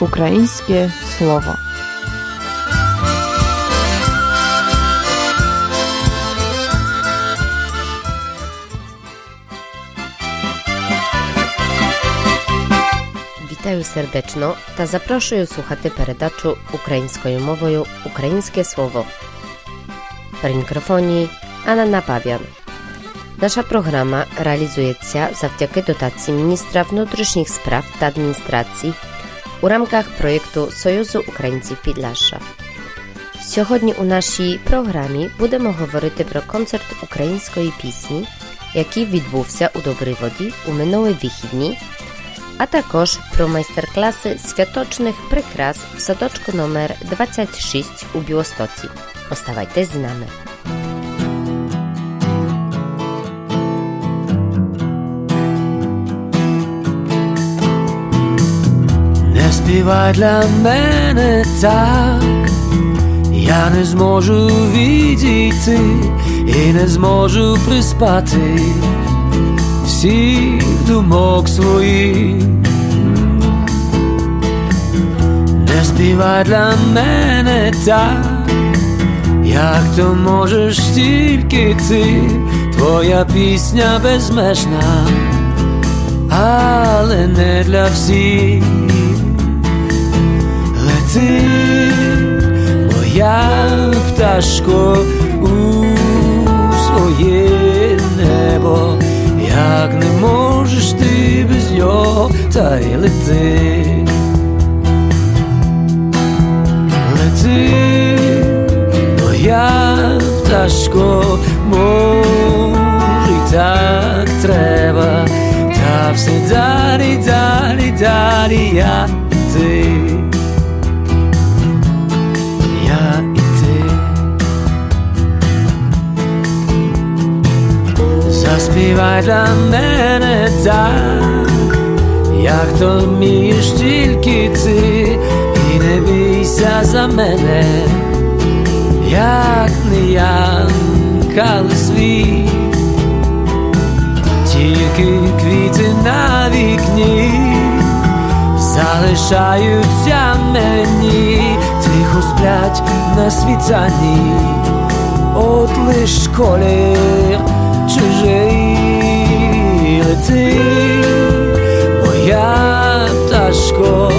Ukraińskie słowo. Вітаю сердечно та запрошую слухати передачу українською мовою Українське слово. При мікрофоні Anna Napawian. Nasza programa realizujecie завдяки дотації міністра внутрішніх справ та адміністрації у рамках проєкту Союзу українців Підляша. Сьогодні у нашій програмі будемо говорити про концерт української пісні, який відбувся у Добриводі у минулі вихідні, а також про майстер-класи святочних прикрас в садочку номер 26 у Білостоці. Оставайтесь з нами. Співай для мене так, я не зможу відійти і не зможу приспати всіх думок своїх. Не співай для мене так, як то можеш тільки ти, твоя пісня безмежна, але не для всіх. Лети, моя пташко, у своє небо, як не можеш ти без нього, та й лети. Лети, моя пташко, може й так треба, та все далі, далі, далі я Заспівай для мене так, як то вмієш тільки ти, і не бійся за мене, як не я, кали свій, тільки квіти на вікні залишаються мені, тихо сплять на світанні, от лиш колір чужий лети, моя пташко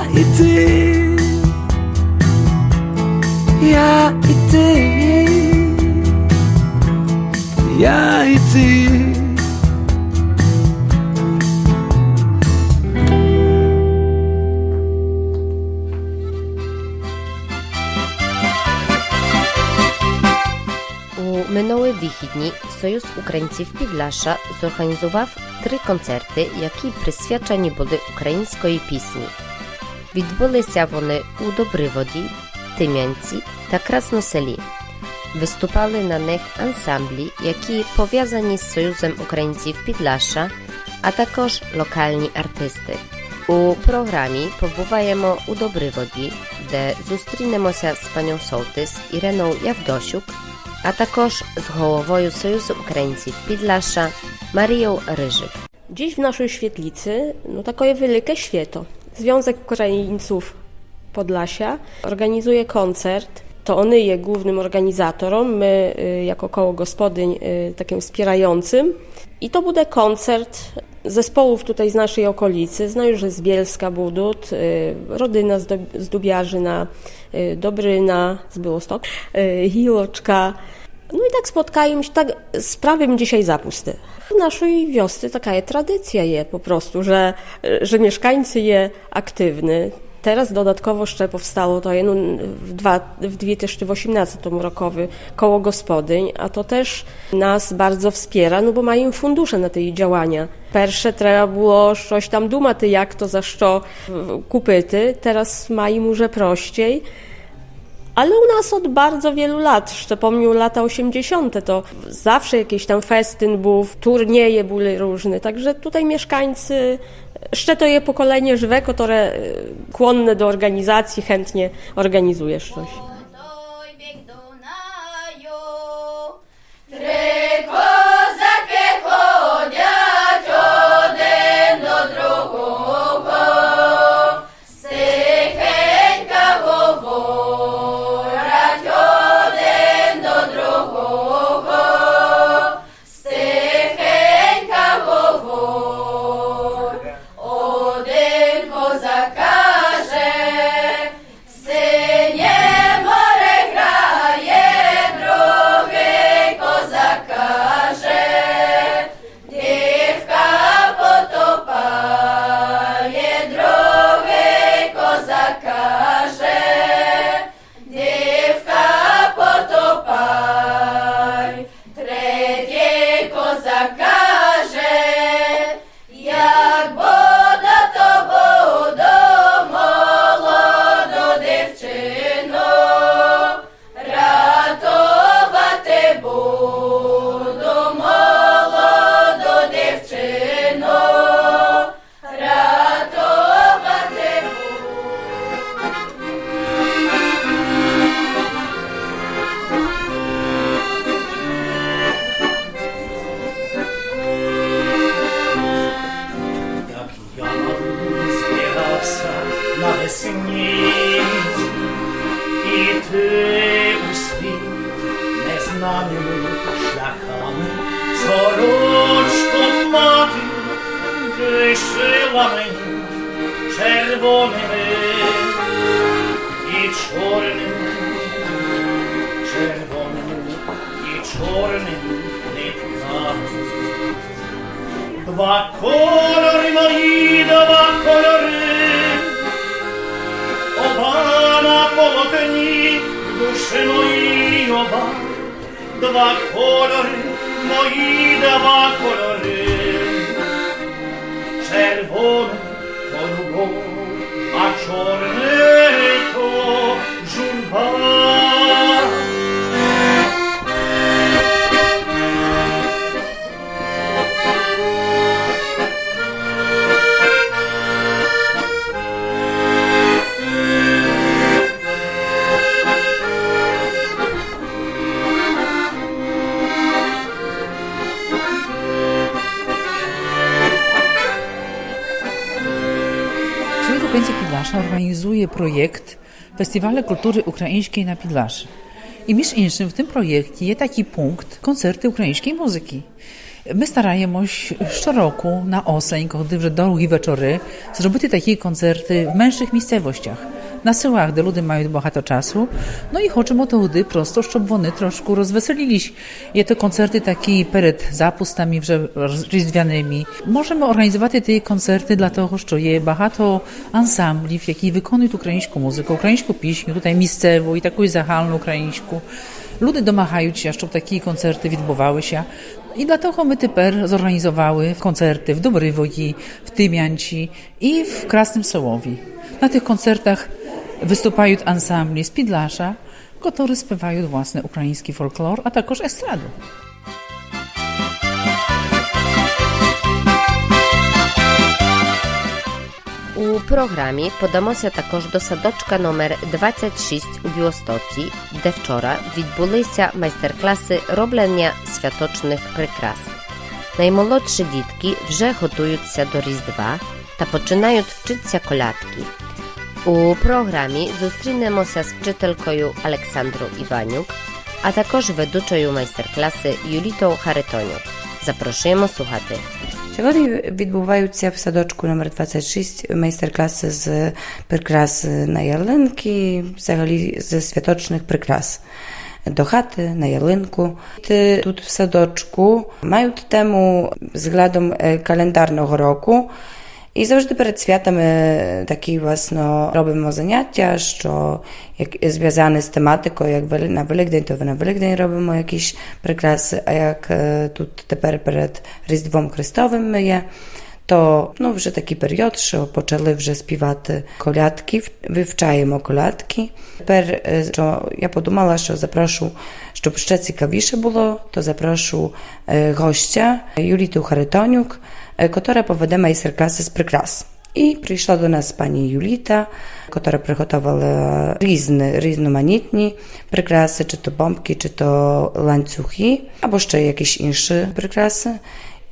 Я і ти, я і ти, я і ти. У минулі вихідні Союз українців Підляша зорганізував три концерти, які присвячені були української пісні. Відбулися вони у Добриводі, Тим'янці та Красноселі. Виступали на них ансамблі, які пов'язані з Союзом українців Підляша, а також локальні артисти. У програмі побуваємо у Добриводі, де зустрінемося з пані Солтис Іреною Явдосюк, а також з головою Союзу Українців Підляша Марією Ryżyk. Dziś w naszej świetlicy no takie wielkie święto. Związek Ukraińców Podlasia organizuje koncert. To on jest głównym organizatorem, my y, jako koło gospodyń y, takim wspierającym. I to będzie koncert zespołów tutaj z naszej okolicy. Zna już z Bielska Budut, y, Rodyna z, Dubiarzyna, Dobryna z Byłostok, y, Hiłoczka. No i tak spotkają się, tak sprawiam dzisiaj zapusty. W naszej wiosce taka jest tradycja je po prostu, że, że mieszkańcy je aktywny. Teraz dodatkowo jeszcze powstało to jedno w, dwa, w 2018 rokowy koło gospodyń, a to też nas bardzo wspiera, no bo mają fundusze na te działania. Pierwsze trzeba było coś tam dumać, jak to za co kupyty, teraz mają może prościej. Ale u nas od bardzo wielu lat, jeszcze pomimo lata 80., to zawsze jakiś tam festyn był, turnieje były różne, także tutaj mieszkańcy, jeszcze to je pokolenie żywe, które y, kłonne do organizacji, chętnie organizuje coś. червоними і чорними, червоними і чорним нитками. Два кольори мої, два кольори, оба на полотні душі мої оба, два кольори мої, два кольори. Червоний, голубой, Pidlasza organizuje projekt Festiwale Kultury Ukraińskiej na Pidlaszy. I między innym w tym projekcie jest taki punkt koncerty ukraińskiej muzyki. My starajemy się co roku na oseń, gdy w drugi wieczory, zrobić takie koncerty w mniejszych miejscowościach на селах, де люди мають багато часу. Ну і хочемо туди просто, щоб вони трошку розвеселились. Є то концерти такі перед запустами вже різдвяними. Можемо організувати ті концерти для того, що є багато ансамблів, які виконують українську музику, українську пісню, тут місцеву і таку загальну українську. Люди домагаються, щоб такі концерти відбувалися. І для того ми тепер зорганізували концерти в Добривої, в Тим'янчі і в Красному Солові. Na tych koncertach występują ansambli z Підлаша, które śpiewają własny ukraiński folklor, a także estraду. У програмі подамося також до садочка номер 26 у Білостоці, де вчора відбулися майстер-класи роблення святочних прикрас. Наймолодші дітки вже готуються до Різдва та починають вчитися колядки. У програмі зустрінемося з вчителькою Олександрою Іванюк, а також ведучою майстер-класи Юлітою Харитонюк. Запрошуємо слухати. Сьогодні відбуваються в садочку номер 26 майстер-класи з прикрас на ялинки, взагалі з святочних прикрас. До хати, на ялинку. Ти Тут в садочку мають тему взглядом е, календарного року. І завжди перед святами такі власно робимо заняття, що як зв'язані з тематикою, як Вели- на Великдень, то на Великдень робимо якісь прикраси, а як е, тут тепер перед Різдвом Христовим є, то ну, вже такий період, що почали вже співати колядки, вивчаємо колядки. Тепер е, що я подумала, що запрошу, щоб ще цікавіше було, то запрошу е, гостя Юліту Харитонюк, która powede masterclassy z przykras. I przyszła do nas pani Julita, która przygotowała różne, różnomanitne przykrasy, czy to bombki, czy to łańcuchy, albo jeszcze jakieś inne przykrasy.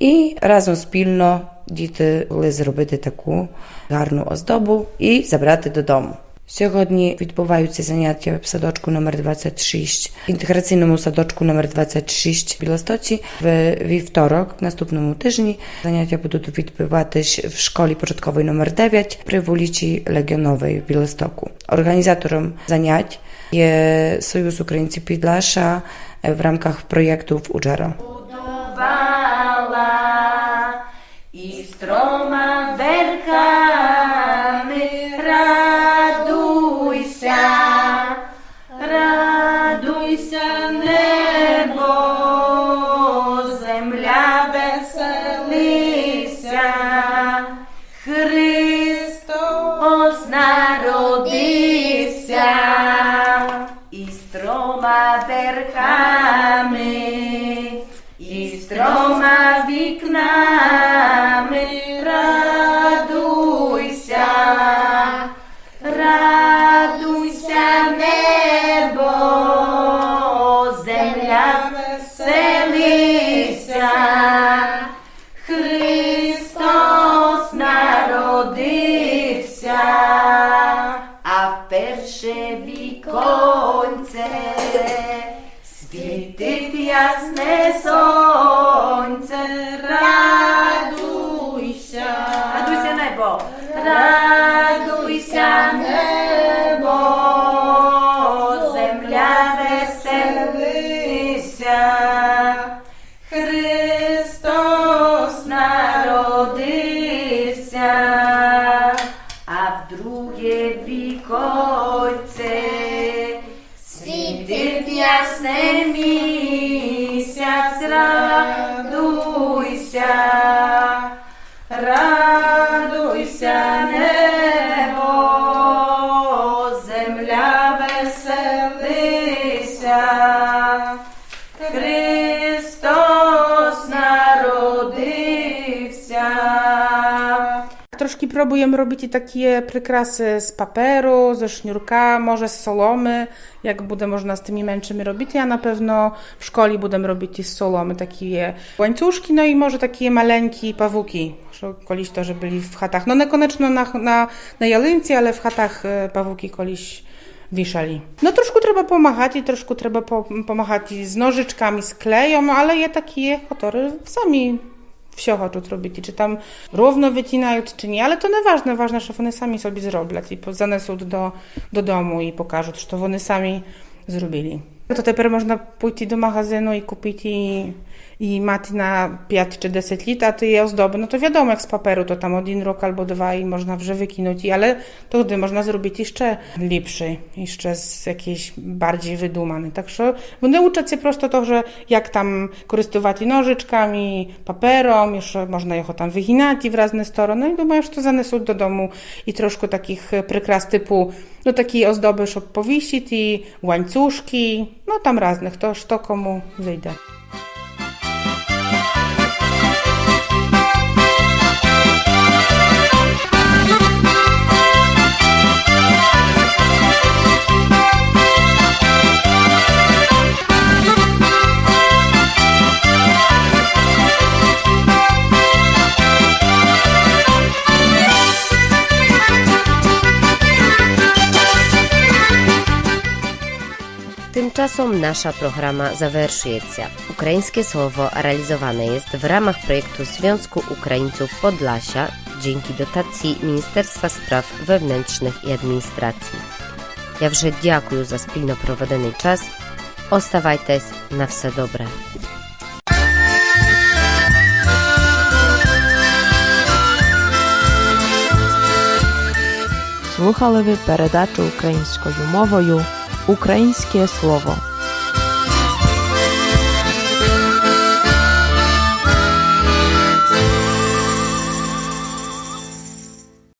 I razem spilno діти могли зробити таку гарну оздобу і забрати додому. Сьогодні відбуваються заняття в садочку номер 26, інтеграційному садочку номер 26 в Білостоці. В вівторок, в наступному тижні, заняття будуть відбуватись в школі початкової номер 9 при вулиці Легіоновій в Білостоку. Організатором занять є Союз Українців Підлаша в рамках проєкту в Уджера. i stroma werchami Rey. Troszkę próbujemy robić i takie przykrasy z paperu, ze sznurka, może z solomy, jak będę można z tymi męczymi robić. Ja na pewno w szkole będę robić z solomy takie łańcuszki, no i może takie maleńkie pawuki. Koliś to, że byli w chatach, no niekoniecznie na, na, na jalynce, ale w chatach e, pawuki koliś wiszali. No troszkę trzeba pomachać i troszkę trzeba po, pomachać z nożyczkami, z kleją, ale je takie hotory sami wsiocha tu zrobili, czy tam równo wycinają, czy nie, ale to nieważne, ważne, że one sami sobie zrobią i zanesą do, do domu i pokażą, że to one sami zrobili. To тепер можна pójść do magazynu i kupić i, i mati na 5 czy 10 lit, a ty je ozdoby, no to wiadomo, jak z paperu, to tam один rok albo dwa i można wrze wykinąć, i- ale to gdy można zrobić jeszcze lepszy, jeszcze z jakiejś bardziej wydumany. Także będę uczyć się prosto to, że jak tam korzystać nożyczkami, paperą, jeszcze można je tam wyginać w razne strony, no i думаю, że to zanesą do domu i troszkę takich prekras typu, no takie ozdoby, żeby powiesić i łańcuszki, no tam raznych, to to komu wyjdzie. Tymczasem nasza programa zawerszuje się. Ukraińskie słowo realizowane jest w ramach projektu Związku Ukraińców Podlasia dzięki dotacji Ministerstwa Spraw Wewnętrznych i Administracji. Ja вже дякую за спільно проведений час. Оставайтесь на все добре. Слухали ви передачу українською мовою Українське слово.